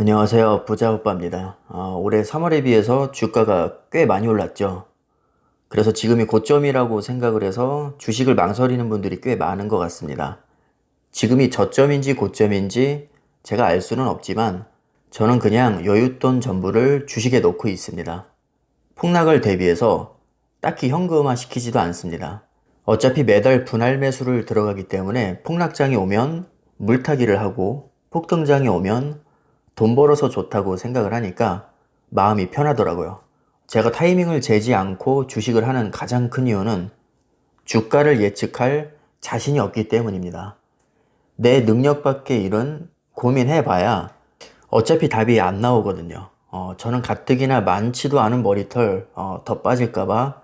안녕하세요. 부자 오빠입니다. 어, 올해 3월에 비해서 주가가 꽤 많이 올랐죠. 그래서 지금이 고점이라고 생각을 해서 주식을 망설이는 분들이 꽤 많은 것 같습니다. 지금이 저점인지 고점인지 제가 알 수는 없지만 저는 그냥 여윳돈 전부를 주식에 넣고 있습니다. 폭락을 대비해서 딱히 현금화 시키지도 않습니다. 어차피 매달 분할 매수를 들어가기 때문에 폭락장이 오면 물타기를 하고 폭등장이 오면 돈 벌어서 좋다고 생각을 하니까 마음이 편하더라고요. 제가 타이밍을 재지 않고 주식을 하는 가장 큰 이유는 주가를 예측할 자신이 없기 때문입니다. 내 능력 밖의 일은 고민해봐야 어차피 답이 안 나오거든요. 어, 저는 가뜩이나 많지도 않은 머리털 어, 더 빠질까봐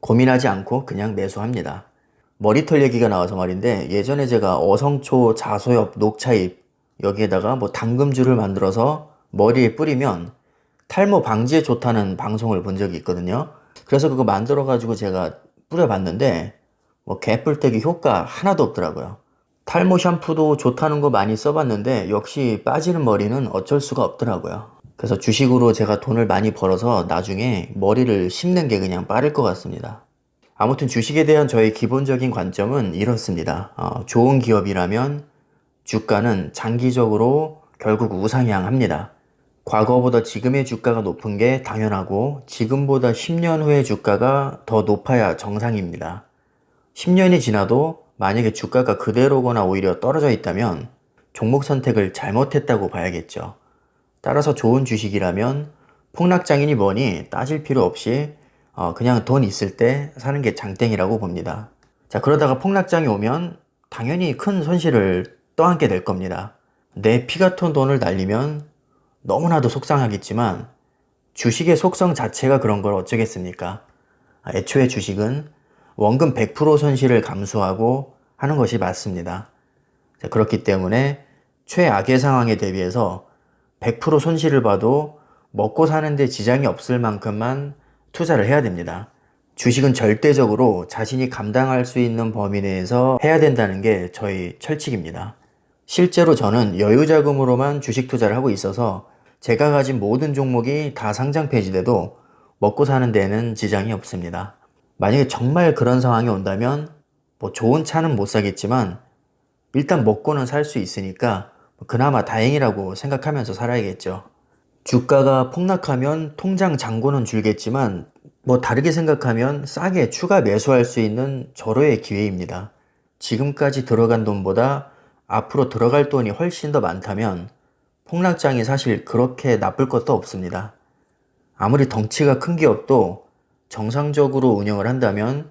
고민하지 않고 그냥 매수합니다. 머리털 얘기가 나와서 말인데 예전에 제가 어성초, 자소엽, 녹차잎 여기에다가 뭐 당금주를 만들어서 머리에 뿌리면 탈모 방지에 좋다는 방송을 본 적이 있거든요. 그래서 그거 만들어 가지고 제가 뿌려봤는데 뭐 개뿔떼기 효과 하나도 없더라고요. 탈모 샴푸도 좋다는 거 많이 써봤는데 역시 빠지는 머리는 어쩔 수가 없더라고요. 그래서 주식으로 제가 돈을 많이 벌어서 나중에 머리를 심는 게 그냥 빠를 것 같습니다. 아무튼 주식에 대한 저의 기본적인 관점은 이렇습니다. 어, 좋은 기업이라면 주가는 장기적으로 결국 우상향합니다. 과거보다 지금의 주가가 높은 게 당연하고 지금보다 10년 후의 주가가 더 높아야 정상입니다. 10년이 지나도 만약에 주가가 그대로거나 오히려 떨어져 있다면 종목 선택을 잘못했다고 봐야겠죠. 따라서 좋은 주식이라면 폭락장이니 뭐니 따질 필요 없이 어, 그냥 돈 있을 때 사는 게 장땡이라고 봅니다. 자, 그러다가 폭락장이 오면 당연히 큰 손실을 떠안게 될 겁니다. 내 피 같은 돈을 날리면 너무나도 속상하겠지만 주식의 속성 자체가 그런 걸 어쩌겠습니까? 아, 애초에 주식은 원금 100% 손실을 감수하고 하는 것이 맞습니다. 자, 그렇기 때문에 최악의 상황에 대비해서 100% 손실을 봐도 먹고 사는데 지장이 없을 만큼만 투자를 해야 됩니다. 주식은 절대적으로 자신이 감당할 수 있는 범위 내에서 해야 된다는 게 저희 철칙입니다. 실제로 저는 여유 자금으로만 주식 투자를 하고 있어서 제가 가진 모든 종목이 다 상장 폐지돼도 먹고 사는 데는 지장이 없습니다. 만약에 정말 그런 상황이 온다면 뭐 좋은 차는 못 사겠지만 일단 먹고는 살 수 있으니까 그나마 다행이라고 생각하면서 살아야겠죠. 주가가 폭락하면 통장 잔고는 줄겠지만 뭐 다르게 생각하면 싸게 추가 매수할 수 있는 절호의 기회입니다. 지금까지 들어간 돈보다 앞으로 들어갈 돈이 훨씬 더 많다면 폭락장이 사실 그렇게 나쁠 것도 없습니다. 아무리 덩치가 큰 기업도 정상적으로 운영을 한다면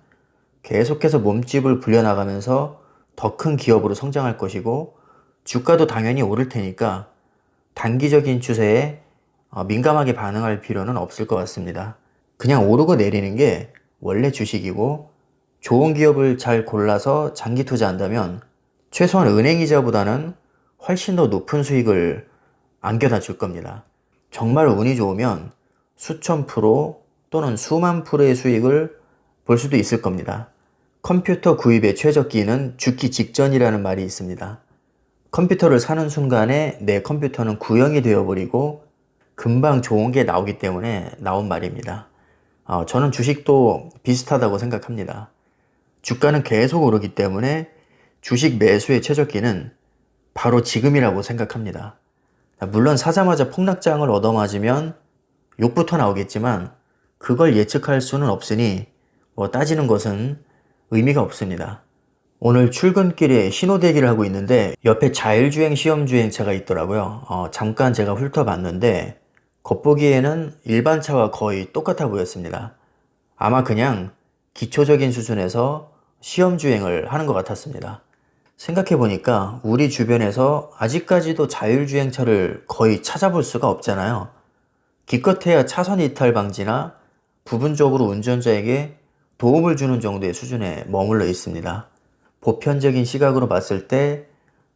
계속해서 몸집을 불려나가면서 더 큰 기업으로 성장할 것이고 주가도 당연히 오를 테니까 단기적인 추세에 어, 민감하게 반응할 필요는 없을 것 같습니다. 그냥 오르고 내리는 게 원래 주식이고 좋은 기업을 잘 골라서 장기 투자한다면 최소한 은행 이자보다는 훨씬 더 높은 수익을 안겨다 줄 겁니다. 정말 운이 좋으면 수천 프로 또는 수만 프로의 수익을 볼 수도 있을 겁니다. 컴퓨터 구입의 최적기는 죽기 직전이라는 말이 있습니다. 컴퓨터를 사는 순간에 내 컴퓨터는 구형이 되어버리고 금방 좋은 게 나오기 때문에 나온 말입니다. 어, 저는 주식도 비슷하다고 생각합니다. 주가는 계속 오르기 때문에 주식 매수의 최적기는 바로 지금이라고 생각합니다. 물론 사자마자 폭락장을 얻어맞으면 욕부터 나오겠지만 그걸 예측할 수는 없으니 뭐 따지는 것은 의미가 없습니다. 오늘 출근길에 신호대기를 하고 있는데 옆에 자율주행 시험주행차가 있더라고요. 어, 잠깐 제가 훑어봤는데 겉보기에는 일반 차와 거의 똑같아 보였습니다. 아마 그냥 기초적인 수준에서 시험주행을 하는 것 같았습니다. 생각해보니까 우리 주변에서 아직까지도 자율주행차를 거의 찾아볼 수가 없잖아요. 기껏해야 차선 이탈 방지나 부분적으로 운전자에게 도움을 주는 정도의 수준에 머물러 있습니다. 보편적인 시각으로 봤을 때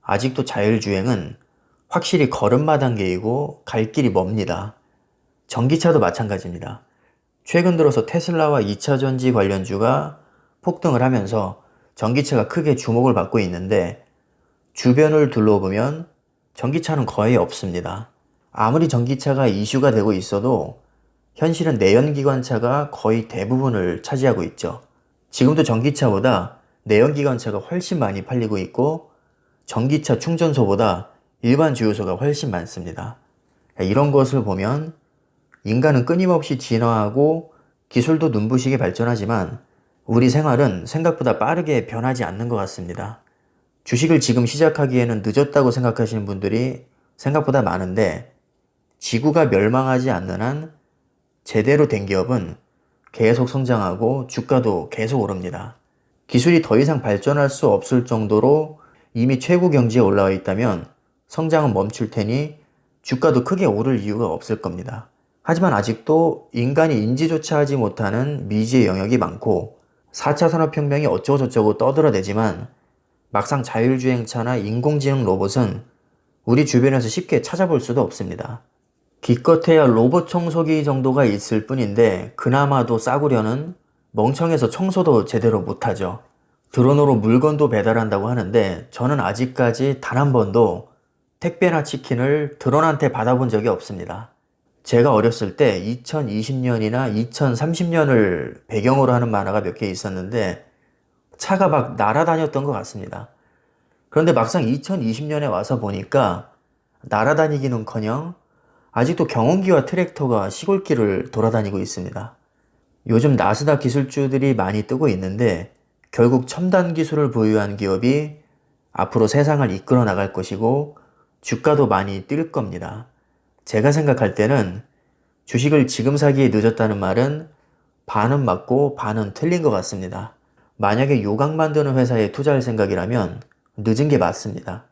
아직도 자율주행은 확실히 걸음마 단계이고 갈 길이 멉니다. 전기차도 마찬가지입니다. 최근 들어서 테슬라와 2차 전지 관련주가 폭등을 하면서 전기차가 크게 주목을 받고 있는데 주변을 둘러보면 전기차는 거의 없습니다. 아무리 전기차가 이슈가 되고 있어도 현실은 내연기관차가 거의 대부분을 차지하고 있죠. 지금도 전기차보다 내연기관차가 훨씬 많이 팔리고 있고 전기차 충전소보다 일반 주유소가 훨씬 많습니다. 이런 것을 보면 인간은 끊임없이 진화하고 기술도 눈부시게 발전하지만 우리 생활은 생각보다 빠르게 변하지 않는 것 같습니다. 주식을 지금 시작하기에는 늦었다고 생각하시는 분들이 생각보다 많은데 지구가 멸망하지 않는 한 제대로 된 기업은 계속 성장하고 주가도 계속 오릅니다. 기술이 더 이상 발전할 수 없을 정도로 이미 최고 경지에 올라와 있다면 성장은 멈출 테니 주가도 크게 오를 이유가 없을 겁니다. 하지만 아직도 인간이 인지조차 하지 못하는 미지의 영역이 많고 4차 산업혁명이 어쩌고저쩌고 떠들어대지만 막상 자율주행차나 인공지능 로봇은 우리 주변에서 쉽게 찾아볼 수도 없습니다. 기껏해야 로봇 청소기 정도가 있을 뿐인데 그나마도 싸구려는 멍청해서 청소도 제대로 못하죠. 드론으로 물건도 배달한다고 하는데 저는 아직까지 단 한 번도 택배나 치킨을 드론한테 받아본 적이 없습니다. 제가 어렸을 때 2020년이나 2030년을 배경으로 하는 만화가 몇 개 있었는데 차가 막 날아다녔던 것 같습니다. 그런데 막상 2020년에 와서 보니까 날아다니기는 커녕 아직도 경운기와 트랙터가 시골길을 돌아다니고 있습니다. 요즘 나스닥 기술주들이 많이 뜨고 있는데 결국 첨단 기술을 보유한 기업이 앞으로 세상을 이끌어 나갈 것이고 주가도 많이 뛸 겁니다. 제가 생각할 때는 주식을 지금 사기에 늦었다는 말은 반은 맞고 반은 틀린 것 같습니다. 만약에 요강 만드는 회사에 투자할 생각이라면 늦은 게 맞습니다.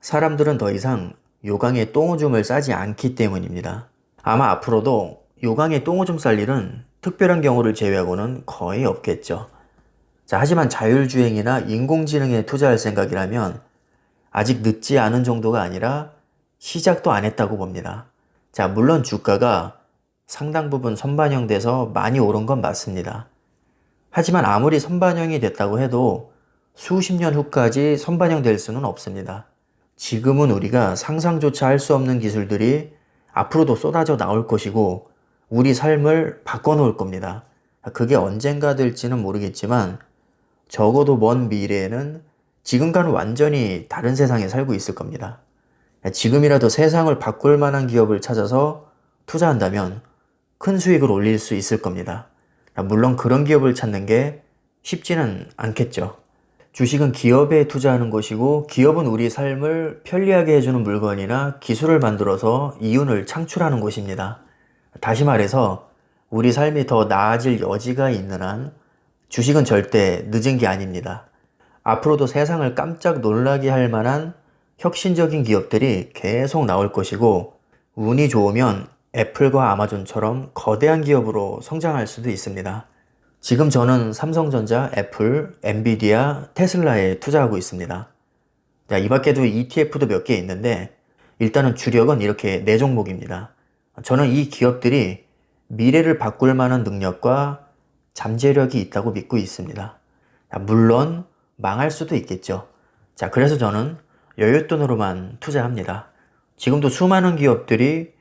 사람들은 더 이상 요강에 똥오줌을 싸지 않기 때문입니다. 아마 앞으로도 요강에 똥오줌 쌀 일은 특별한 경우를 제외하고는 거의 없겠죠. 자, 하지만 자율주행이나 인공지능에 투자할 생각이라면 아직 늦지 않은 정도가 아니라 시작도 안 했다고 봅니다. 자, 물론 주가가 상당 부분 선반영돼서 많이 오른 건 맞습니다. 하지만 아무리 선반영이 됐다고 해도 수십 년 후까지 선반영될 수는 없습니다. 지금은 우리가 상상조차 할 수 없는 기술들이 앞으로도 쏟아져 나올 것이고 우리 삶을 바꿔놓을 겁니다. 그게 언젠가 될지는 모르겠지만 적어도 먼 미래에는 지금과는 완전히 다른 세상에 살고 있을 겁니다. 지금이라도 세상을 바꿀 만한 기업을 찾아서 투자한다면 큰 수익을 올릴 수 있을 겁니다. 물론 그런 기업을 찾는 게 쉽지는 않겠죠. 주식은 기업에 투자하는 것이고 기업은 우리 삶을 편리하게 해주는 물건이나 기술을 만들어서 이윤을 창출하는 것입니다. 다시 말해서 우리 삶이 더 나아질 여지가 있는 한 주식은 절대 늦은 게 아닙니다. 앞으로도 세상을 깜짝 놀라게 할 만한 혁신적인 기업들이 계속 나올 것이고 운이 좋으면 애플과 아마존처럼 거대한 기업으로 성장할 수도 있습니다. 지금 저는 삼성전자, 애플, 엔비디아, 테슬라에 투자하고 있습니다. 자, 이 밖에도 ETF도 몇 개 있는데 일단은 주력은 이렇게 네 종목입니다. 저는 이 기업들이 미래를 바꿀 만한 능력과 잠재력이 있다고 믿고 있습니다. 자, 물론 망할 수도 있겠죠. 자, 그래서 저는 여윳돈으로만 투자합니다. 지금도 수많은 기업들이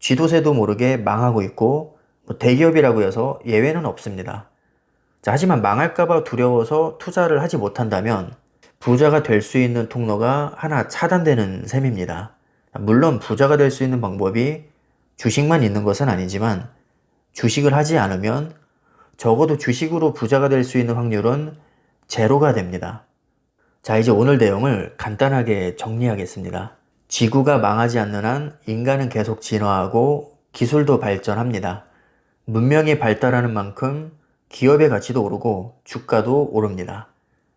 쥐도새도 모르게 망하고 있고 뭐 대기업이라고 해서 예외는 없습니다. 자, 하지만 망할까봐 두려워서 투자를 하지 못한다면 부자가 될 수 있는 통로가 하나 차단되는 셈입니다. 물론 부자가 될 수 있는 방법이 주식만 있는 것은 아니지만 주식을 하지 않으면 적어도 주식으로 부자가 될 수 있는 확률은 제로가 됩니다. 자, 이제 오늘 내용을 간단하게 정리하겠습니다. 지구가 망하지 않는 한 인간은 계속 진화하고 기술도 발전합니다. 문명이 발달하는 만큼 기업의 가치도 오르고 주가도 오릅니다.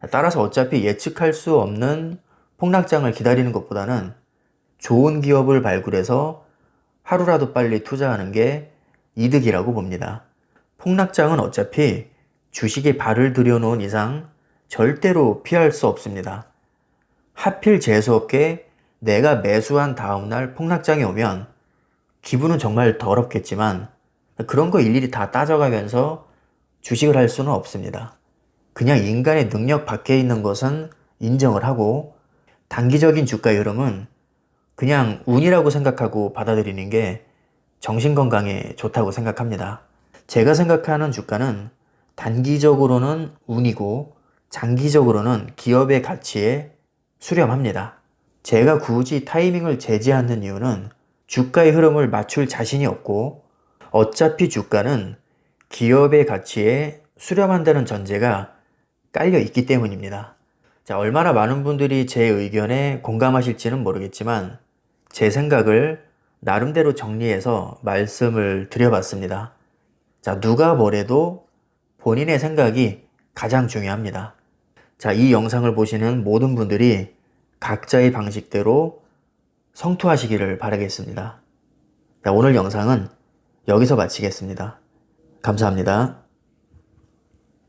따라서 어차피 예측할 수 없는 폭락장을 기다리는 것보다는 좋은 기업을 발굴해서 하루라도 빨리 투자하는 게 이득이라고 봅니다. 폭락장은 어차피 주식에 발을 들여놓은 이상 절대로 피할 수 없습니다. 하필 재수없게 내가 매수한 다음날 폭락장이 오면 기분은 정말 더럽겠지만 그런 거 일일이 다 따져가면서 주식을 할 수는 없습니다. 그냥 인간의 능력 밖에 있는 것은 인정을 하고 단기적인 주가 흐름은 그냥 운이라고 생각하고 받아들이는 게 정신건강에 좋다고 생각합니다. 제가 생각하는 주가는 단기적으로는 운이고 장기적으로는 기업의 가치에 수렴합니다. 제가 굳이 타이밍을 재지 않는 이유는 주가의 흐름을 맞출 자신이 없고 어차피 주가는 기업의 가치에 수렴한다는 전제가 깔려 있기 때문입니다. 자, 얼마나 많은 분들이 제 의견에 공감하실지는 모르겠지만 제 생각을 나름대로 정리해서 말씀을 드려봤습니다. 자, 누가 뭐래도 본인의 생각이 가장 중요합니다. 자, 이 영상을 보시는 모든 분들이 각자의 방식대로 성투하시기를 바라겠습니다. 자, 오늘 영상은 여기서 마치겠습니다. 감사합니다.